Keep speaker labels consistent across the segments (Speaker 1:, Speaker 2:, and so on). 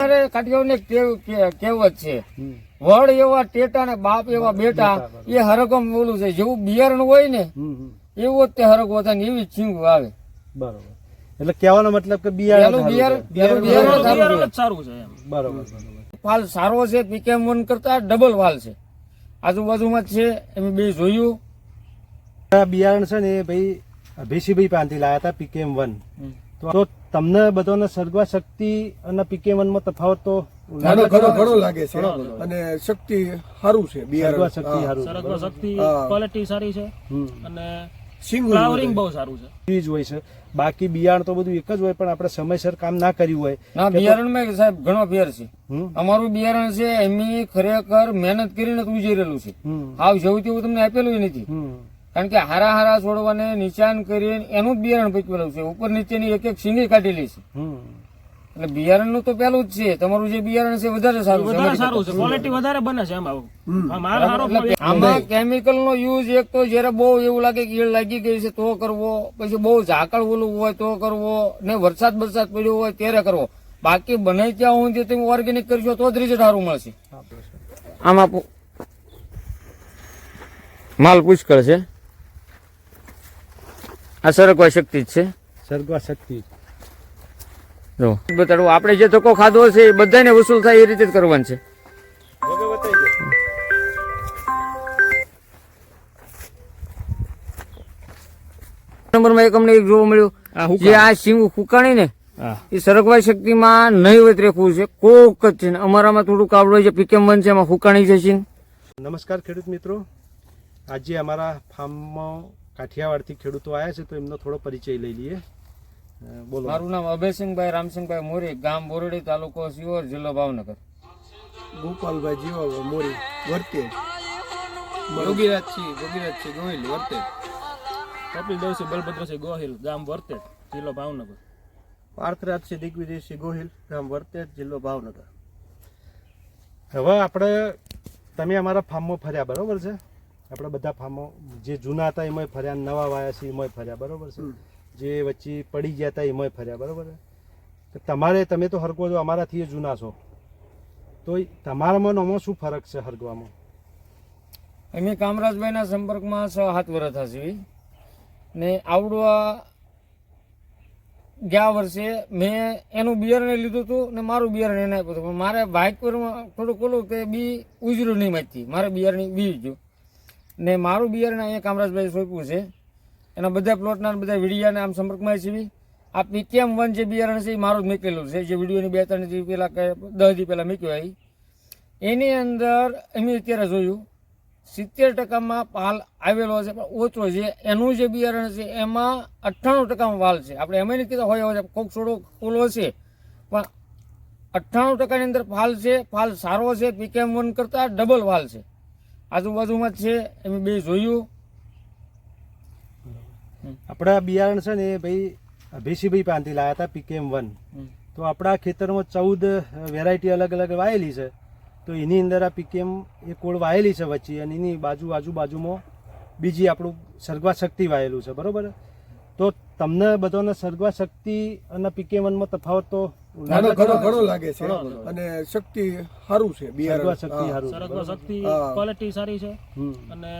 Speaker 1: અરે કાઠિયાવાડની એક ટેવ- કે- કહેવત છે વડ એવા ટેટા ને બાપ એવા બેટા એ હરકમ બોલું છે જેવું બિયારણ હોય ને
Speaker 2: હમ, હમ.
Speaker 1: એવો જ તે હરકો થાય ને એવી જ આવે.
Speaker 2: બરોબર. એટલે કહેવાનો મતલબ કે બિયારણ
Speaker 1: બિયારણ
Speaker 2: છે.
Speaker 1: પેલું બિયારણ સારું છે.
Speaker 2: બરોબર
Speaker 1: ફાલ સારો પીકેમ વન કરતા ડબલ ફાલ છે. આજુબાજુમાં જ છે એમ બે જોયું.
Speaker 2: બિયારણ છે ને એ ભાઈ અભિષીભાઈ પાસેથી લાયા હતા પીકેમ વન. તો તમને બધાને સર્ગવા શક્તિ અને પીકે વનમાં તફાવત તો
Speaker 3: ઘણો ઘણો ઘણો લાગે છે. અને શક્તિ સારું છે
Speaker 2: સર્ગવા
Speaker 3: બિયારણ
Speaker 2: શક્તિ સારું છે.
Speaker 4: શક્તિ ક્વોલિટી સારી છે અને
Speaker 3: સિંગુલ
Speaker 4: ફ્લાવરિંગ બહુ સારું છે.
Speaker 2: એ જ હોય છે. બાકી બિયારણ તો બધું એક જ હોય પણ આપણે સમયસર કામ ના કર્યું હોય.
Speaker 1: ના બિયારણમાં સાહેબ ઘણો ફેર છે. અમારું બિયારણ છે એમની ખરેખર મહેનત કરીને ઉજેરેલું છે. આવ જેવું તેવું તમને આપેલું નથી. કારણ કે હારા હારા છોડવાને નિશાન કરીને એનું જ બિયારણ પકવેલું છે. ઉપર નીચેની એક એક સિંગી કાઢેલી છે. એટલે બિયારણનું તો પેલું જ છે. તમારું જે બિયારણ છે વધારે સારું છે.
Speaker 4: વધારે સારું છે. ક્વોલિટી વધારે બને છે આમ
Speaker 1: કેમિકલ નો યુઝ એક તો જયારે બહુ એવું લાગે કે ઈળ લાગી ગઈ છે તો કરવો. પછી બહુ ઝાકળ ઓલું હોય તો કરવો. ને વરસાદ વરસાદ પડ્યો હોય ત્યારે કરવો. બાકી બને ત્યાં હું જે તમે ઓર્ગેનિક કરશો તો જ રિઝલ્ટ સારું મળશે. આમાં માલ પુષ્કળ છે. આ સરગવા શક્તિ જ છે.
Speaker 2: સરગવા શક્તિ
Speaker 1: જો. બતાડું આપણે જે ધક્કો ખાધો છે એ બધાને વસૂલ થાય એ રીતે જ કરવાનું છે. નંબરમાં એક અમને એક જોવા મળ્યું. જે આ સિંગ ફૂકાણી ને એ સરગવાઈ શક્તિમાં નહીવત રેખવું છે. કોક જ છે અમારામાં થોડું કાવડો છે પીકેમ વન છે એમાં ફૂકાણી છે સિંગ
Speaker 2: નમસ્કાર ખેડૂત મિત્રો. આજે અમારા ફાર્મમાં કાઠિયાવાડથી ખેડૂતો આવ્યા છે તો એમનો થોડો પરિચય લઈ લઈએ. બોલો.
Speaker 1: મારું નામ અભયસિંહભાઈ રામસિંહભાઈ મોરી ગામ બોરડી તાલુકો સિયોર જિલ્લો ભાવનગર.
Speaker 3: ગોપાલભાઈ જીવા મોરી વર્તે.
Speaker 4: યોગીરાજસિંહ યોગીરાજસિંહ ગોહિલ વર્તે. કપિલ દેવસિંહ બલભદ્રસિંહ ગોહિલ ગામ વર્તે જિલ્લો ભાવનગર.
Speaker 2: પાર્થરાજસિંહ દિગ્વિજયસિંહ ગોહિલ ગામ વર્તે જિલ્લો ભાવનગર. હવે આપણે તમે અમારા ફાર્મમાં ફર્યા બરાબર છે? આપણે બધા ફાર્મો જે જૂના હતા એમાંય ફર્યા નવા વાયા છે એમાંય ફર્યા બરાબર છે? જે વચ્ચે પડી ગયા હતા એમાંય ફર્યા બરાબર છે? તમારે તમે તો હરકો છો અમારાથી જૂના છો. તો તમારામાં આમાં શું ફરક છે હરગવામાં
Speaker 1: અમે કામરાજભાઈના સંપર્કમાં છ સાત વર્ષ હશે ને આવડવા ગયા વર્ષે મેં એનું બિયારણ લીધું હતું ને મારું બિયારણ એને આપ્યું હતું. પણ મારે બાઇક પર થોડું ઓલું કે બી ઉજરું નહીં માચતી મારે બિયારણ બી ને મારું બિયારણ અહીંયા કામરાજભાઈ સોંપ્યું છે. એના બધા પ્લોટના બધા વિડીયાને આમ સંપર્કમાં છીએ આ પીકેમ વન જે બિયારણ છે એ મારું જ મૂકેલું છે. જે વિડીયોની બે ત્રણ દી પહેલાં દસ દી પહેલાં મૂક્યો એ એની અંદર અમે અત્યારે જોયું, સિત્તેર ટકામાં પાલ આવેલો છે, પણ ઓછો છે. એનું જે બિયારણ છે એમાં અઠ્ઠાણું ટકામાં વાલ છે. આપણે એમ નહીં કીધા હોય હોય, કોક છોડો ઓલો છે. પણ અઠ્ઠાણું ટકાની અંદર ફાલ છે ફાલ સારો છે પીકેમ વન કરતાં ડબલ વાલ છે. આજુબાજુમાં જ છે એમ બે જોયું.
Speaker 2: આપણા બિયારણ છે ને ભાઈ ભીસીભાઈ પાંથી લાયા હતા પીકેમ વન. તો આપણા ખેતરમાં ચૌદ વેરાયટી અલગ અલગ વાયેલી છે. તો એની અંદર આ પીકેમ એ કોળ વાયેલી છે વચ્ચે અને એની બાજુ આજુબાજુમાં બીજી આપણું સર્ગવા શક્તિ વાયેલું છે બરાબર? તો તમને બધાને સર્ગવા શક્તિ અને પીકે વનમાં તફાવત તો
Speaker 3: ઘણો ઘણો ઘણો લાગે છે. અને શક્તિ સારું છે
Speaker 2: સર્ગવા
Speaker 3: બિયારણ
Speaker 2: શક્તિ સારું.
Speaker 4: સરગવા શક્તિ ક્વોલિટી સારી છે. અને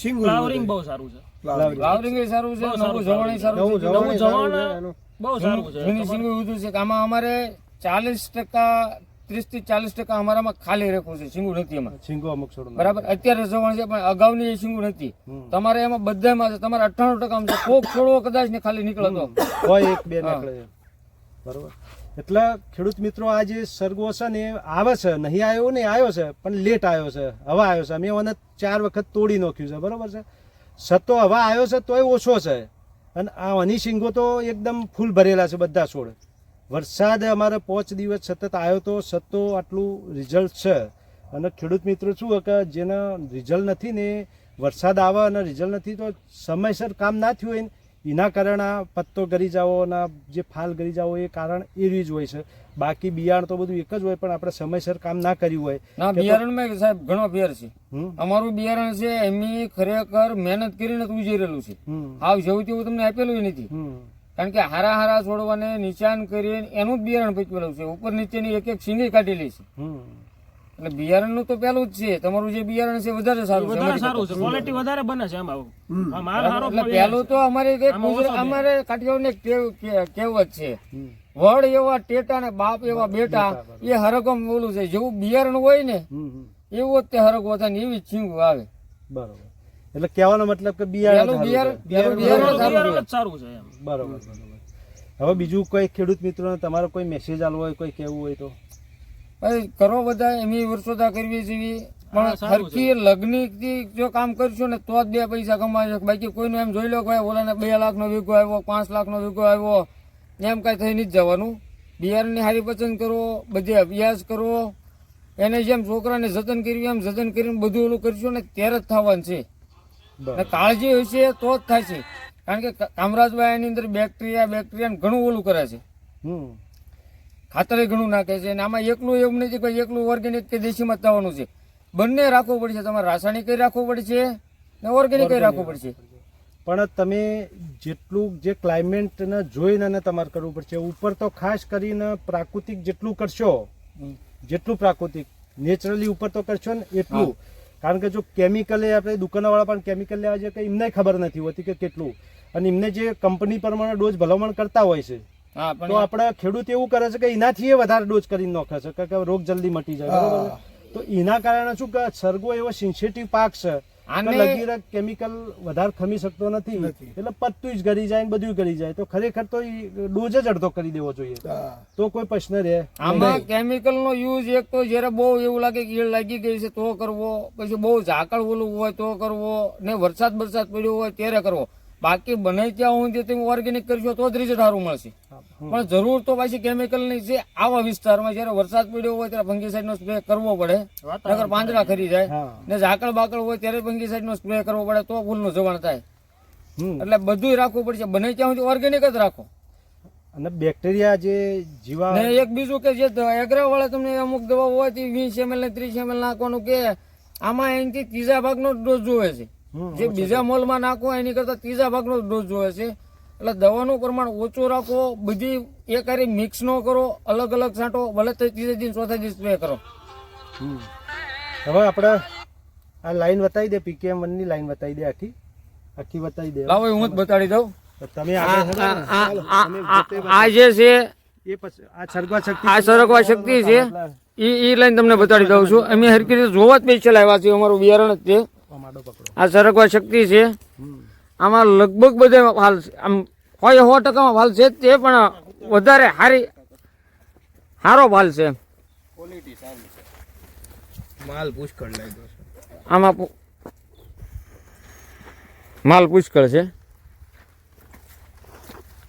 Speaker 3: સિંગુલ
Speaker 4: ફ્લાવરિંગ બહુ સારું છે.
Speaker 1: ફ્લાવરિંગ સારું છે નવું જવાણી સારું છે.
Speaker 4: નવું જવાણ બહુ સારું છે.
Speaker 1: જૂની સિંગી છે આમાં અમારે ચાલીસ ટકા ત્રીસથી ચાલીસ ટકા અમારામાં ખાલી રેખું છે સિંગુ નથી એમાં.
Speaker 2: શીંગો અમુક છોડો
Speaker 1: બરાબર? અત્યારે જવાણ છે પણ અગાઉની એ સિંગુ નથી. તમારે એમાં બધામાં છે તમારે અઠ્ઠાણું ટકા છે. કોક છોડવો કદાચ ને ખાલી નીકળતો
Speaker 2: હોય એક બે નીકળે. છે. બરોબર? એટલે ખેડૂત મિત્રો આ જે સરગવો છે ને આવે છે. નહીં આવ્યો ને આવ્યો છે પણ લેટ આવ્યો છે. હવે આવ્યો છે. અમે એને ચાર વખત તોડી નાખ્યું છે. બરોબર છે? સત્તો હવા આવ્યો છે તોય ઓછો છે. અને આ હની શીંગો તો એકદમ ફૂલ ભરેલા છે બધા છોડ. વરસાદ અમારે પાંચ દિવસ સતત આવ્યો તો સત્તો આટલું રિઝલ્ટ છે. અને ખેડૂત મિત્રો શું કે જેના રિઝલ્ટ નથી ને વરસાદ આવે અને રિઝલ્ટ નથી તો સમયસર કામ ના થયું હોય ને એના કારણે આ પત્તો ગરી જાવો અને જે ફાલ ગરી જાવો એ કારણ એ જ હોય છે. બાકી બિયારણ તો બધું એક જ હોય પણ આપણે સમયસર કામ ના કર્યું હોય.
Speaker 1: ના બિયારણમાં સાહેબ ઘણો ફેર છે. અમારું બિયારણ છે એમની ખરેખર મહેનત કરીને ઉજેરેલું છે. આવ જેવું તેવું તમને આપેલું નથી. કારણ કે હારા હારા છોડવાને નિશાન કરીને એનું જ બિયારણ પચવેલું છે. ઉપર નીચેની એક એક સિંગી કાઢેલી છે.
Speaker 2: હમ.
Speaker 1: એટલે બિયારણનું તો પેલું જ છે. તમારું જે બિયારણ છે વધારે સારું છે.
Speaker 4: વધારે સારું છે. ક્વોલિટી વધારે બને છે આમાં
Speaker 1: એટલે પેલું તો અમારે અમારે કાઠિયાવાડની એક કેવત કહેવત છે. વડ એવા ટેટા ને બાપ એવા બેટા એ હરકમ બોલું છે. જેવું બિયારણ હોય ને. એવો જ તે હરક થાય ને એવી જ આવે.
Speaker 2: બરોબર. એટલે કહેવાનો મતલબ કે બિયારણ
Speaker 1: બિયારણ
Speaker 4: જ
Speaker 1: સારું
Speaker 4: છે એમ.
Speaker 2: બરોબર હવે બીજું કોઈ ખેડૂત મિત્રોને તમારો કોઈ મેસેજ આલવો હોય કોઈ કેવું હોય તો?
Speaker 1: ભાઈ કરો બધા એમની વર્ષોતા કરવી જેવી. પણ સરખી લગ્નથી જો કામ કરશો ને તો જ બે પૈસા કમાશે બાકી કોઈનું એમ જોઈ લો કે ભાઈ ઓલાને બે લાખનો વીઘો આવ્યો પાંચ લાખનો વીઘો આવ્યો. એમ કાંઈ થઈ નથી જવાનું. બિયારણની હારી પસંદ કરવો બધે અભ્યાસ કરો. એને જેમ છોકરાને જતન કર્યું એમ જતન કરીને બધું ઓલું કરશો ને ત્યારે જ થવાનું છે.
Speaker 2: બરોબર
Speaker 1: હોય કાળજી હશે તો જ થાય છે. કારણ કે કામરાજભાઈ એની અંદર બેક્ટેરિયા બેક્ટેરિયા ઘણું ઓલું કરે છે. ખાતરે ઘણું નાખે છે અને આમાં એકલું એવું નથી કે એકલું ઓર્ગેનિક કે દેશીમાં થવાનું છે. બંને રાખવું પડશે. તમારે રાસાયણિક રાખવું પડશે ને ઓર્ગેનિક રાખવું પડશે.
Speaker 2: પણ તમે જેટલું જે ક્લાઇમેટને જોઈને તમારે કરવું પડશે. ઉપર તો ખાસ કરીને પ્રાકૃતિક જેટલું કરશો જેટલું પ્રાકૃતિક નેચરલી ઉપર તો કરશો ને એટલું. કારણ કે જો કેમિકલે આપણે દુકાનવાળા પણ કેમિકલ લેવા છે કે એમને ખબર નથી હોતી કે કેટલું. અને એમને જે કંપની પ્રમાણે ડોઝ ભલામણ કરતા હોય છે તો
Speaker 1: પણ
Speaker 2: આપણે ખેડૂત એવું કરે છે કે એનાથી એ વધારે ડોઝ કરીને નાખે છે કે- કે રોગ જલ્દી મટી જાય બરોબર તો એના કારણે શું કે સરગો એવો સિન્સેટિવ પાક છે
Speaker 1: આને-
Speaker 2: લગીરે કેમિકલ વધારે ખમી શકતો નથી એટલે પત્તું જ ગળી જાય ને બધું ગળી જાય. તો ખરેખર તો ઈ ડોઝ જ અડધો કરી દેવો જોઈએ. તો કોઈ પ્રશ્ન રહે.
Speaker 1: આમાં કેમિકલ નો યુઝ એક તો જયારે બહુ એવું લાગે કે ઈળ લાગી ગઈ છે તો કરવો. પછી બહુ ઝાકળ ઓલું હોય તો કરવો. ને વરસાદ વરસાદ પડ્યો હોય ત્યારે કરવો. બાકી બને ત્યાં સુધી તમે ઓર્ગેનિક કરશો તો જ રિઝલ્ટ સારું મળશે. પણ જરૂર તો પાછી કેમિકલની છે આવા વિસ્તારમાં જયારે વરસાદ પડ્યો હોય ત્યારે ફંગીસાઇડ નો સ્પ્રે કરવો પડે. નગર પાંદડા ખરી જાય.
Speaker 2: હા.
Speaker 1: ને ઝાકળ બાકળ હોય ત્યારે ફંગીસાઇડ નો સ્પ્રે કરવો પડે તો ફૂલનું જવાણ થાય. એટલે બધું રાખવું પડશે બને ત્યાં સુધી ઓર્ગેનિક જ રાખો.
Speaker 2: અને બેક્ટેરિયા જે જીવા
Speaker 1: ને એક બીજું કે જે એગ્રા વાળા તમને અમુક દવા હોય વીસ એમએલ ને ત્રીસ એમએલ નાખવાનું કે આમાં એનાથી ત્રીજા ભાગનો ડોઝ જોવે છે. જે બીજા મોલમાં નાખો એની કરતા ત્રીજા ભાગનો ડોઝ જોવે છે. એટલે દવાનું પ્રમાણ ઓછું રાખો બધી એ કરી મિક્સ ન કરો અલગ અલગ છાંટો ભલે તો ત્રીજે દિન ચોથા દિવસ સ્પ્રે કરો.
Speaker 2: હમ. હવે આપણે આ લાઈન બતાવી દે પીકેએમ વનની લાઈન બતાવી દે આખી. આખી બતાવી દે.
Speaker 1: લાવો હું જ બતાડી દઉં.
Speaker 2: તમે.
Speaker 1: આ- જે છે
Speaker 2: એ પછી આ સરગવા શક્તિ
Speaker 1: આ સરગવા શક્તિ છે એ એ લાઈન તમને બતાડી દઉં છું. અમે હરકી રીતે જોવા જ સ્પેશિયલ આવ્યા છીએ અમારું બિયારણ જ છે.
Speaker 2: આ માડો
Speaker 1: સરગવા શક્તિ છે. આમાં લગભગ બધે હાલ છે. આમ હોય સો ટકામાં ભાલ છે તે પણ વધારે સારી સારો ભાલ છે.
Speaker 3: માલ પુષ્કળ
Speaker 1: આમાં માલ પુષ્કળ છે.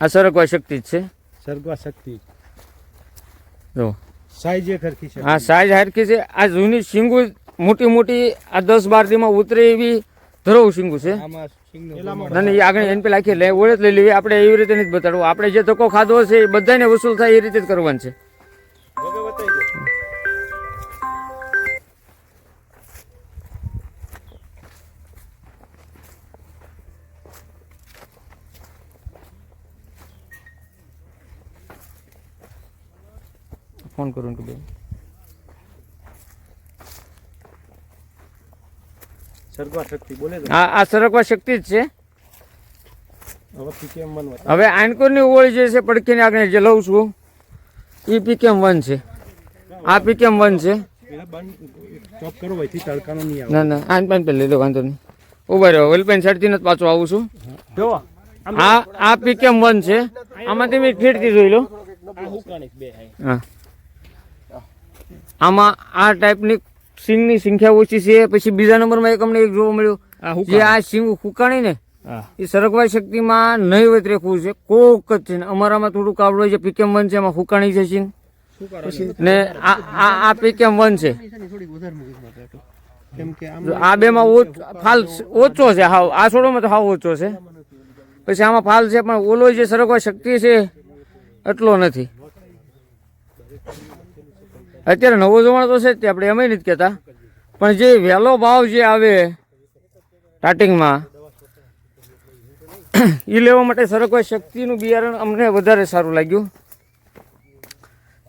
Speaker 1: આ સરગવા શક્તિ જ છે.
Speaker 2: સરગવા શક્તિ.
Speaker 1: જો.
Speaker 2: સાઈઝ હરખી છે.
Speaker 1: આ સાઈઝ હારકી છે. આ જૂની શીંગુ મોટી મોટી આ દસ બાર દીમાં ઉતરે એવી ધરોવ શીંગુ છે. અને એ આગળ એન પેલા આખી લે ઓળે જ લઈ લેવી આપણે એવી રીતે નથી બતાડવું. આપણે જે ધક્કો ખાધો છે એ બધાને વસૂલ થાય એ રીતે જ કરવાનું છે. ફોન કરું કે બેન.
Speaker 2: સરગવા શક્તિ બોલે તો
Speaker 1: આ આ સરકવા શક્તિ જ છે.
Speaker 2: હવે.
Speaker 1: આનકોરની ઓળ જે છે પડખીની આગળ જે લઉં છું એ પીકેમ વન છે? આ પીકેમ વન છે?
Speaker 2: પેલા બંધ ચોપ કરો વહીથી તડકાનો નહીં આવે.
Speaker 1: ના ના આન પાન પેન લઈ લો વાંધો નહીં. ઊભા રહ્યો વેલપેન સાડતી જ પાછો આવું છું.
Speaker 2: જો
Speaker 1: આ આ પીકેમ વન છે? આમાં તમે ફીટથી જોઈ લો.
Speaker 4: આ હુકાણી બે હાય
Speaker 1: હા. આમાં આ ટાઈપની સિંગની સંખ્યા ઓછી છે પછી બીજા નંબરમાં એક અમને એક જોવા મળ્યું. જે આ સિંગ ફૂકાણી ને એ સરગવાઈ શક્તિમાં નહીવત રેખવું છે કોક જ છે ને. અમારામાં થોડું કાવડો છે પીકેમ વન છે એમાં ફૂકાણી છે સિંગ ને આ આ આ પીકેમ વન છે. આ બેમાં ઓછ- ફાલ ઓછો છે હાવ આ છોડોમાં તો હાવ ઓછો છે. પછી આમાં ફાલ છે પણ ઓલો જે સરગવા શક્તિ છે એટલો નથી. અત્યારે નવો જમાનો તો છે તે, આપણે એમ નથી કહેતા. પણ જે વહેલો ભાવ જે આવે સ્ટાર્ટિંગમાં એ લેવા માટે સરકવા શક્તિનું બિયારણ અમને વધારે સારું લાગ્યું.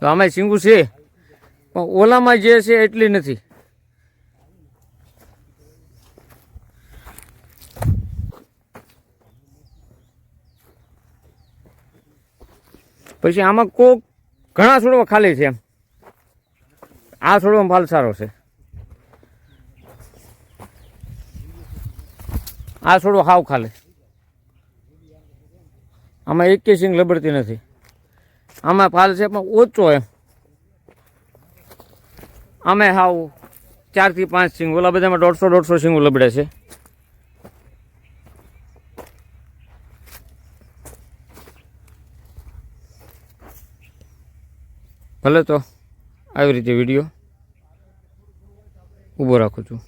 Speaker 1: તો આમાં શીંગું છે, પણ ઓલામાં જે છે એટલી નથી. પછી આમાં કોક ઘણા છોડવા ખાલી છે એમ. આ છોડવામાં ફાલ સારો છે. આ છોડો હાવ ખાલી. આમાં એક સિંગ લબડતી નથી. આમાં ફાલ છે પણ ઓછો એમ. આમે હાવ ચારથી પાંચ સિંગ, ઓલા બધામાં દોઢસો દોઢસો સિંગો લબડે છે. ભલે તો. આવી રીતે વીડિયો ઊભો રાખું છું.